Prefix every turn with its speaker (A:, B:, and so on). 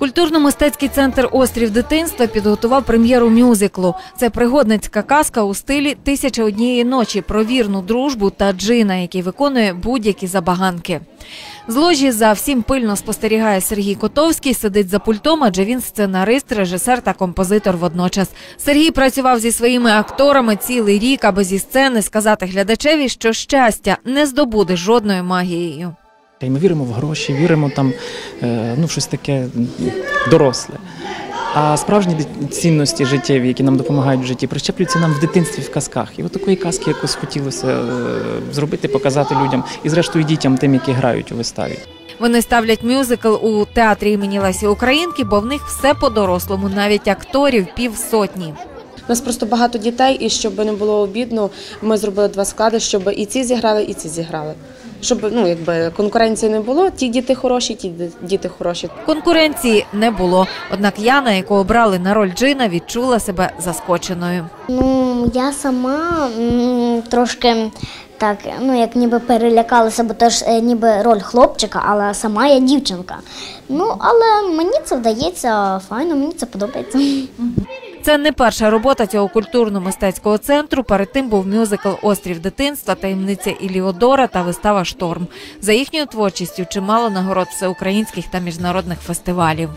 A: Культурно-мистецький центр Острів дитинства підготував прем'єру мюзиклу. Це пригодницька казка у стилі «Тисяча однієї ночі про вірну дружбу та джина, який виконує будь-які забаганки. З ложі за всім пильно спостерігає Сергій Котовський, сидить за пультом, адже він сценарист, режисер та композитор водночас. Сергій працював зі своїми акторами цілий рік, аби зі сцени сказати глядачеві, що щастя не здобуде жодною магією.
B: І ми віримо в гроші, віримо там е, ну, в щось таке доросле. А справжні цінності життєві, які нам допомагають в житті, прищеплюються нам в дитинстві в казках. І от такої казки якось хотілося е, зробити, показати людям і, зрештою, дітям тим, які грають у виставі.
A: Вони ставлять мюзикл у театрі імені Лесі Українки, бо в них все по-дорослому, навіть акторів півсотні.
C: У нас просто багато дітей, і щоб не було обідно, ми зробили два склади, щоб і ці зіграли, і ці зіграли. Щоб ну, якби конкуренції не було, ті діти хороші, ті діти хороші.
A: Конкуренції не було. Однак Яна, яку обрали на роль Джина, відчула себе заскоченою.
D: Ну, я сама м, трошки так, ну як ніби перелякалася, бо теж е, ніби роль хлопчика, але сама я дівчинка. Ну, але мені це вдається файно, мені це подобається.
A: Це не перша робота цього культурно-мистецького центру. Перед тим був мюзикл Острів дитинства, таємниця Іліодора та вистава Шторм. За їхньою творчістю чимало нагород всеукраїнських та міжнародних фестивалів.